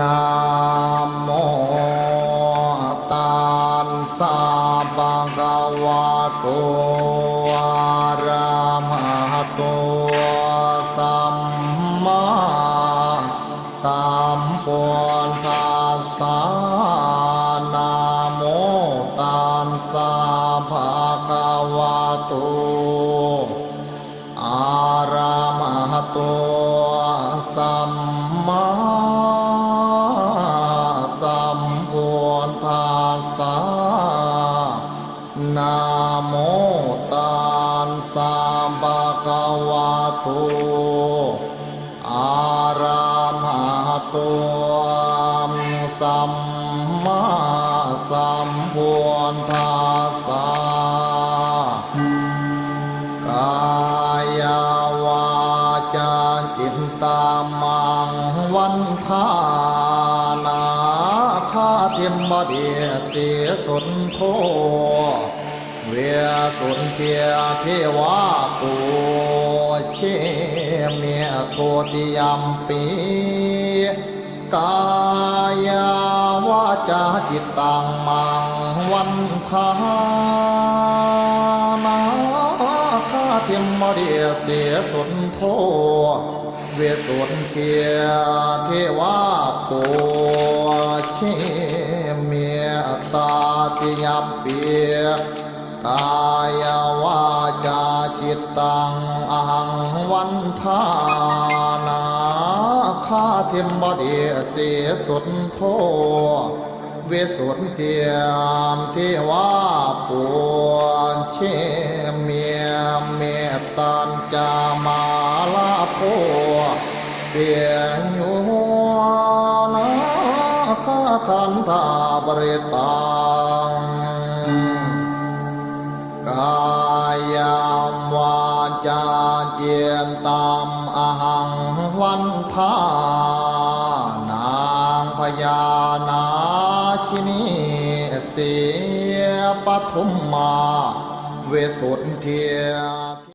นะโมตัสสะภะคะวะโตอะระหะโตสัมมาสัมพุทธัสสะนะโมตัสสะภะคะวะโตอาระมหะโต นะโมตัสสะภะคะวะโตอาระมหะโตสัมมาสัมพุทธัสสะกายวาจาจินตามังวันทานาคาเทียมบดีเสียสนโท เวียสุนเทียเทวาปูเชเมียโทติยมปีกายาวาจาจิตตังมังวันทานาคาเทียมมเดียเสียสุนโทเวสุนเทียเทวาปูเชเมียตาติยมปี กายวาจาจิตตังอหังวันทานาคาเทมบดีเสียสุนโทเวสุนเทียมเทวาปวนเชเมียเมตตันจามาลาโพเปียญโยนาคาคันธาบริตังามอหังวันทานางพญานาชินีเสียปทุมมา เวสุทเทีย